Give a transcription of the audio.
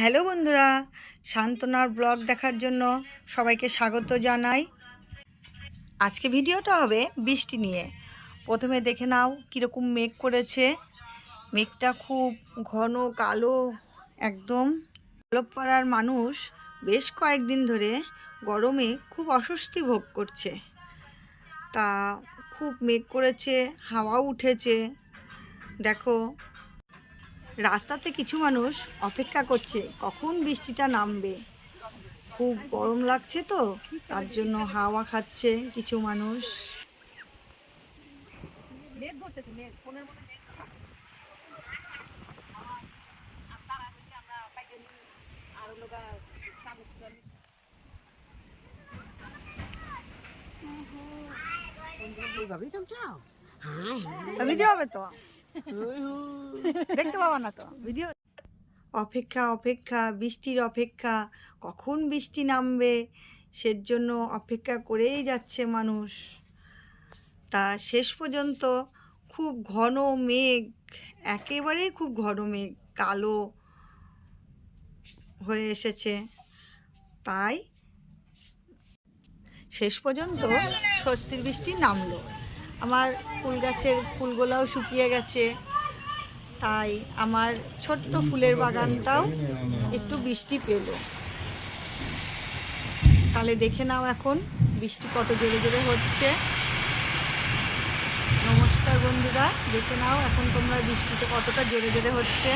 Hello বন্ধুরা সান্ত্বনার blog দেখার জন্য সবাইকে স্বাগত জানাই। আজকে ভিডিওটা হবে বৃষ্টি নিয়ে। প্রথমে দেখে নাও কীরকম মেঘ করেছে। মেঘটা খুব ঘন, কালো, একদম পাড়ার মানুষ বেশ কয়েকদিন ধরে গরমে খুব অস্বস্তি ভোগ করছে। তা খুব মেঘ করেছে, হাওয়াও উঠেছে। দেখো রাস্তাতে কিছু মানুষ অপেক্ষা করছে কখন বৃষ্টিটা নামবে? খুব গরম লাগছে তো তার জন্য হাওয়া খাচ্ছে কিছু মানুষ। ভিডিও হবে তো। দেখতে পাবা না তো ভিডিও অপেক্ষা অপেক্ষা, বৃষ্টির অপেক্ষা, কখন বৃষ্টি নামবে, সের জন্য অপেক্ষা করেই যাচ্ছে মানুষ। তা শেষ পর্যন্ত খুব ঘন মেঘ, একেবারেই খুব ঘন মেঘ, কালো হয়ে এসেছে। তাই শেষ পর্যন্ত স্বস্তির বৃষ্টি নামলো। আমার ফুল গাছের ফুলগুলোও শুকিয়ে গেছে। তাই আমার ছোট্ট ফুলের বাগানটাও একটু বৃষ্টি পেল। তাহলে দেখে নাও এখন বৃষ্টি কত জোরে জোরে হচ্ছে। নমস্কার বন্ধুরা, দেখে নাও এখন তোমরা বৃষ্টিতে কতটা জোরে জোরে হচ্ছে।